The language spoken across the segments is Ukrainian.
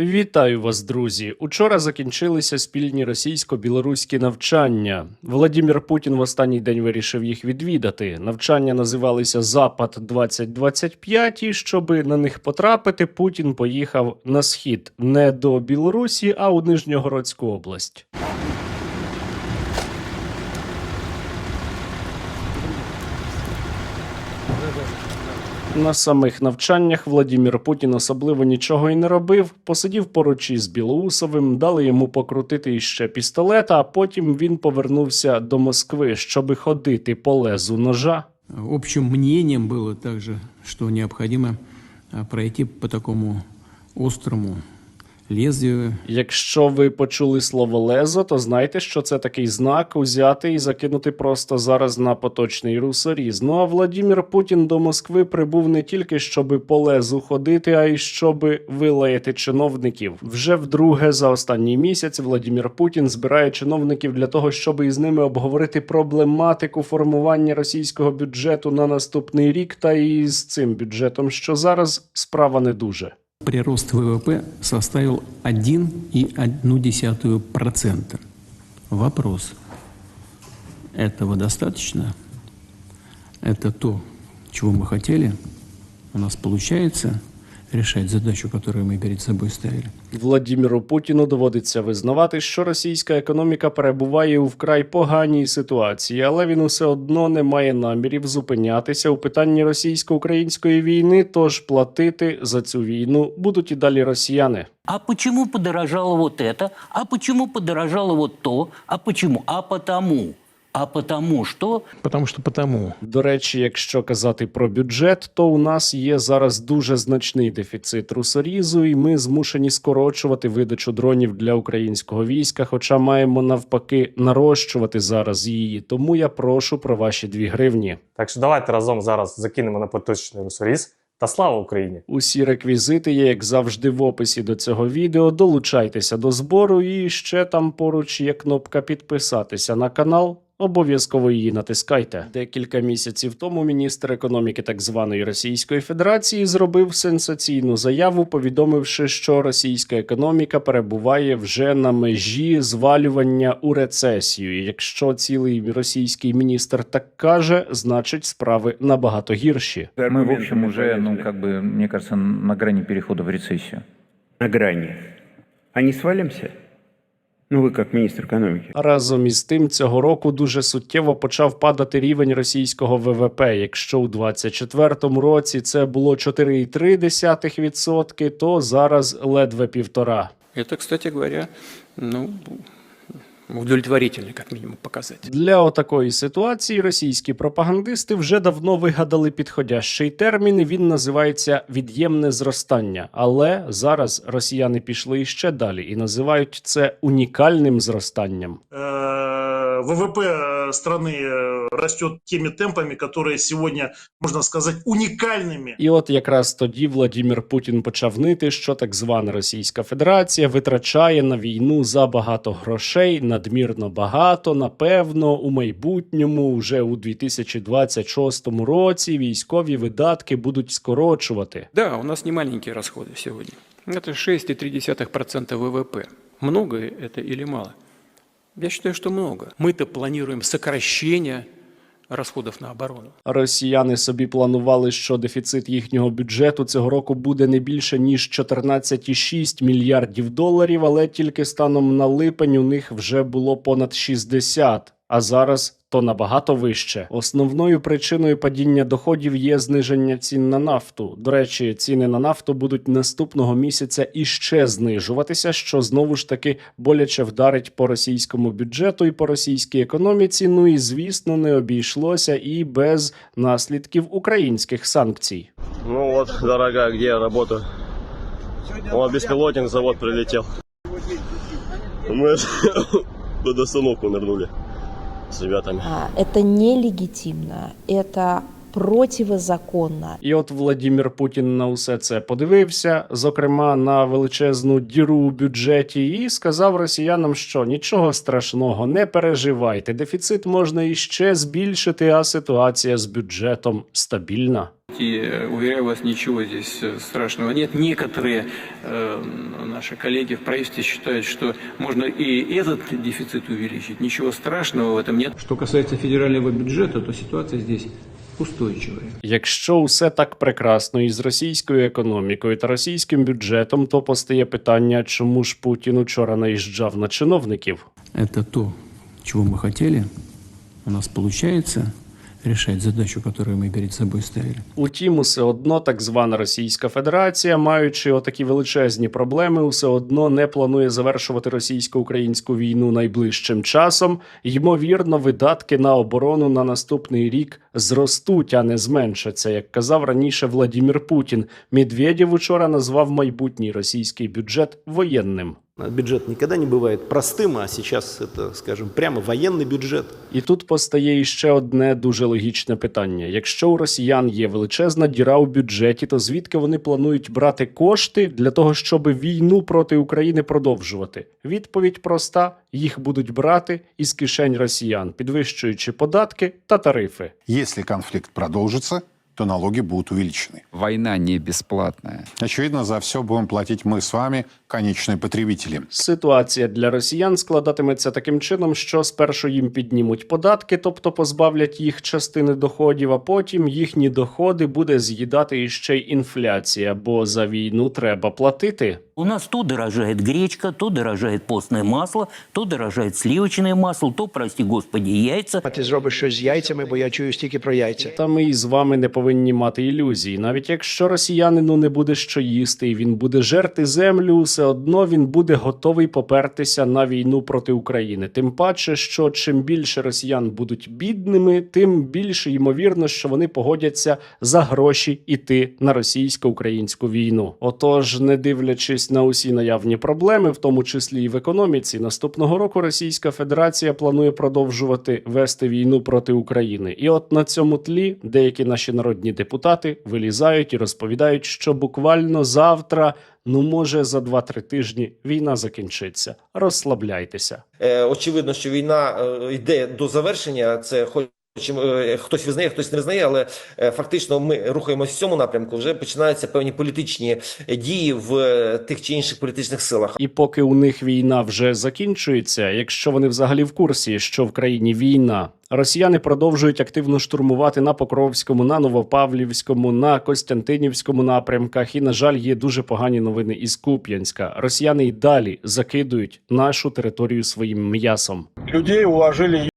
Вітаю вас, друзі! Учора закінчилися спільні російсько-білоруські навчання. Владімір Путін в останній день вирішив їх відвідати. Навчання називалися Запад 2025 і щоби на них потрапити, Путін поїхав на схід не до Білорусі, а у Нижньогородську область. На самих навчаннях Владімір Путін особливо нічого і не робив. Посидів поруч із Білоусовим, дали йому покрутити іще пістолета, а потім він повернувся до Москви, щоби ходити по лезу ножа. Общим мнением было также, что необходимо пройти по такому острому лезвию. Якщо ви почули слово лезо, то знайте, що це такий знак узяти і закинути просто зараз на поточний русоріз. Ну а Владімір Путін до Москви прибув не тільки щоби по лезу ходити, а й щоби вилаяти чиновників. Вже вдруге за останній місяць Владімір Путін збирає чиновників для того, щоб із ними обговорити проблематику формування російського бюджету на наступний рік. Та і з цим бюджетом, що зараз справа не дуже. Прирост ВВП составил 1,1%. Вопрос. Этого достаточно? Это то, чего мы хотели? У нас получается решать задачу, которую мы перед собой ставили? Владіміру Путіну доводиться визнавати, що російська економіка перебуває у вкрай поганій ситуації, але він усе одно не має намірів зупинятися у питанні російсько-української війни. Тож платити за цю війну будуть і далі росіяни. А почему подорожало вот это? А почему подорожало вот то? А почему? А потому. А потому что Потому что потому. До речі, якщо казати про бюджет, то у нас є зараз дуже значний дефіцит русорізу, і ми змушені скорочувати видачу дронів для українського війська, хоча маємо навпаки нарощувати зараз її. Тому я прошу про ваші дві гривні. Так що давайте разом зараз закинемо на поточний русоріз. Та слава Україні! Усі реквізити є, як завжди, в описі до цього відео. Долучайтеся до збору, і ще там поруч є кнопка підписатися на канал. Обов'язково її натискайте. Декілька місяців тому міністр економіки так званої Російської Федерації зробив сенсаційну заяву, повідомивши, що російська економіка перебуває вже на межі звалювання у рецесію. І Якщо цілий російський міністр так каже, значить справи набагато гірші. Мы, в общем, уже, ну, как бы, мне кажется, на грани перехода в рецессию. на грани. А не свалимся? Ну, вы как министр экономики. Разом із тим, цього року дуже суттєво почав падати рівень російського ВВП. Якщо у 2024 році це було 4,3%, то зараз ледве півтора. Это, кстати говоря, ну, удовлетворительный, как минимум, показатель. Для отакої ситуації російські пропагандисти вже давно вигадали підходящий термін. і Він називається від'ємне зростання. Але зараз росіяни пішли іще далі і називають це унікальним зростанням. Э, ВВП э, страны э, растет теми темпами, которые сегодня, можно сказать, уникальными. І от якраз тоді Владімір Путін почав нити, що так звана Російська Федерація витрачає на війну забагато грошей, надмірно багато. Напевно, у майбутньому, вже у 2026 році, військові видатки будуть скорочувати. Да, у нас не маленькие расходы сегодня. Это 6,3% ВВП. Много это или мало? Я считаю, что много. Мы-то планируем сокращение расходов на оборону. Росіяни собі планували, що дефіцит їхнього бюджету цього року буде не більше ніж 14,6 мільярдів доларів, але тільки станом на липень у них вже було понад 60, а зараз то набагато вище. Основною причиною падіння доходів є зниження цін на нафту. До речі, ціни на нафту будуть наступного місяця іще знижуватися, що знову ж таки боляче вдарить по російському бюджету і по російській економіці. Ну і звісно, не обійшлося і без наслідків українських санкцій. Ну вот, дорогая, где я работаю? О, беспилотник завод прилетел. Мы под остановку нырнули с ребятами. Это нелегитимно, это противозаконно. І от Владімір Путін на усе це подивився, зокрема на величезну діру у бюджеті, і сказав росіянам, що нічого страшного, не переживайте. Дефіцит можна іще збільшити, а ситуація з бюджетом стабільна. И, э, уверяю вас, ничего здесь э, страшного нет. Некоторые э, наши коллеги в правительстве считают, что можно и этот дефицит увеличить. Ничего страшного в этом нет. Что касается федерального бюджета, то ситуация здесь устойчивая. Якщо усе так прекрасно із російською економікою та російським бюджетом, то постає питання, чому ж Путін учора наїжджав на чиновників. Это то, чего мы хотели. У нас получается решать задачу, которую мы перед собой ставили. Утім, усе одно так звана Російська Федерація, маючи отакі величезні проблеми, усе одно не планує завершувати російсько-українську війну найближчим часом. Ймовірно, видатки на оборону на наступний рік зростуть, а не зменшаться, як казав раніше Владімір Путін. Медведєв учора назвав майбутній російський бюджет воєнним. Бюджет никогда не бывает простым, а сейчас это, скажем, прямо военный бюджет. І тут постає іще одне дуже логічне питання: якщо у росіян є величезна діра у бюджеті, то звідки вони планують брати кошти для того, щоб війну проти України продовжувати? Відповідь проста: їх будуть брати із кишень росіян, підвищуючи податки та тарифи. Если конфликт продолжится, то налоги будут увеличены. Война не бесплатная. Очевидно, за все будем платить мы с вами, конечные потребители. Ситуація для росіян складатиметься таким чином, що спершу їм піднімуть податки, тобто позбавлять їх частини доходів, а потім їхні доходи буде з'їдати іще й інфляція, бо за війну треба платити. У нас то дорожает гречка, то дорожает постное масло, то дорожает сливочное масло, то, прости господи, яйца. А ти зробиш щось з яйцями, бо я чую стільки про яйця. Та ми і з вами не повинні мати ілюзій. Навіть якщо росіянину не буде що їсти, і він буде жерти землю, все одно він буде готовий попертися на війну проти України. Тим паче, що чим більше росіян будуть бідними, тим більше ймовірно, що вони погодяться за гроші іти на російсько-українську війну. Отож, не дивлячись на усі наявні проблеми, в тому числі і в економіці, наступного року Російська Федерація планує продовжувати вести війну проти України. І от на цьому тлі деякі наші народні депутати вилізають і розповідають, що буквально завтра, ну може за 2-3 тижні, війна закінчиться. Розслабляйтеся. Е, очевидно, що війна е, йде до завершення. Це хоч хтось визнає, хтось не визнає, але е, фактично ми рухаємося в цьому напрямку. Вже починаються певні політичні е, дії в е, тих чи інших політичних силах. І поки у них війна вже закінчується, якщо вони взагалі в курсі, що в країні війна, росіяни продовжують активно штурмувати на Покровському, на Новопавлівському, на Костянтинівському напрямках. І, на жаль, є дуже погані новини із Куп'янська. Росіяни й далі закидують нашу територію своїм м'ясом. Людей уложили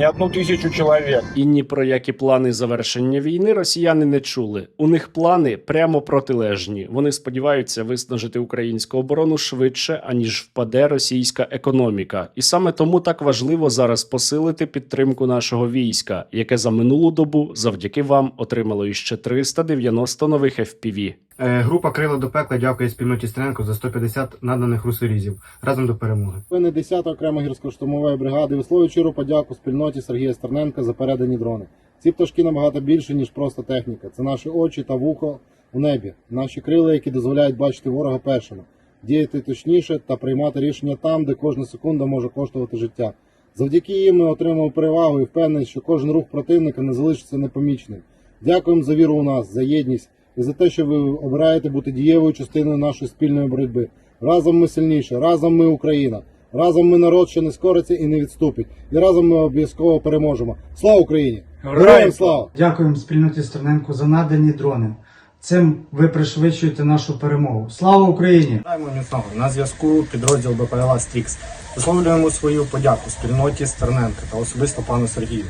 не одну тысячу человек. І ні про які плани завершення війни росіяни не чули. У них плани прямо протилежні. Вони сподіваються виснажити українську оборону швидше, аніж впаде російська економіка. І саме тому так важливо зараз посилити підтримку нашого війська, яке за минулу добу завдяки вам отримало іще 390 нових FPV. Е, Група Крила до пекла дякує спільноті Стренко за 150 наданих русорізів. Разом до перемоги. Члени 10 окремо гірсько-штурмової бригади висловлюють щиру подяку спільноті Сергія Стерненка за передані дрони. Ці пташки набагато більше, ніж просто техніка. Це наші очі та вухо у небі, наші крила, які дозволяють бачити ворога першими, діяти точніше та приймати рішення там, де кожна секунда може коштувати життя. Завдяки їм ми отримали перевагу і впевнений, що кожен рух противника не залишиться непоміченим. Дякуємо за віру у нас, за єдність і за те, що ви обираєте бути дієвою частиною нашої спільної боротьби. Разом ми сильніші, разом ми Україна, разом ми народ, що не скориться і не відступить. І разом ми обов'язково переможемо. Слава Україні! Героям слава! Дякуємо спільноті Стерненко за надані дрони. Цим ви пришвидшуєте нашу перемогу. Слава Україні! Міцного. На зв'язку підрозділ БПЛА Стрікс. Висловлюємо свою подяку спільноті Стерненка та особисто пану Сергію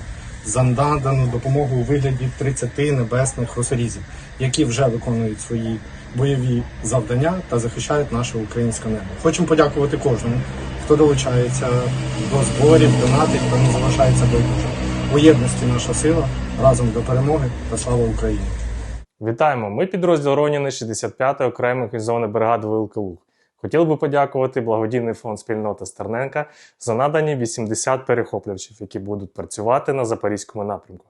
за надану допомогу у вигляді 30 небесних росорізів, які вже виконують свої бойові завдання та захищають наше українське небо. Хочемо подякувати кожному, хто долучається до зборів, донатить та не залишається байдужим. У єдності наша сила разом до перемоги та слава Україні! Вітаємо! Ми підрозділ Роніни 65-ї окремої механізованої бригади Великий Луг. Хотіли би подякувати благодійний фонд спільноти Стерненка за надані 80 перехоплювачів, які будуть працювати на запорізькому напрямку.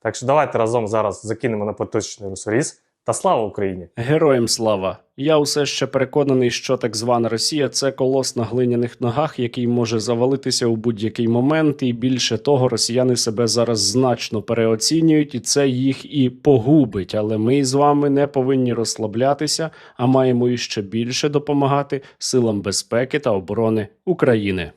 Так що давайте разом зараз закинемо на поточний русоріз та слава Україні! Героям слава! Я усе ще переконаний, що так звана Росія це колос на глиняних ногах, який може завалитися у будь-який момент. І більше того, росіяни себе зараз значно переоцінюють, і це їх і погубить. Але ми з вами не повинні розслаблятися, а маємо іще більше допомагати силам безпеки та оборони України.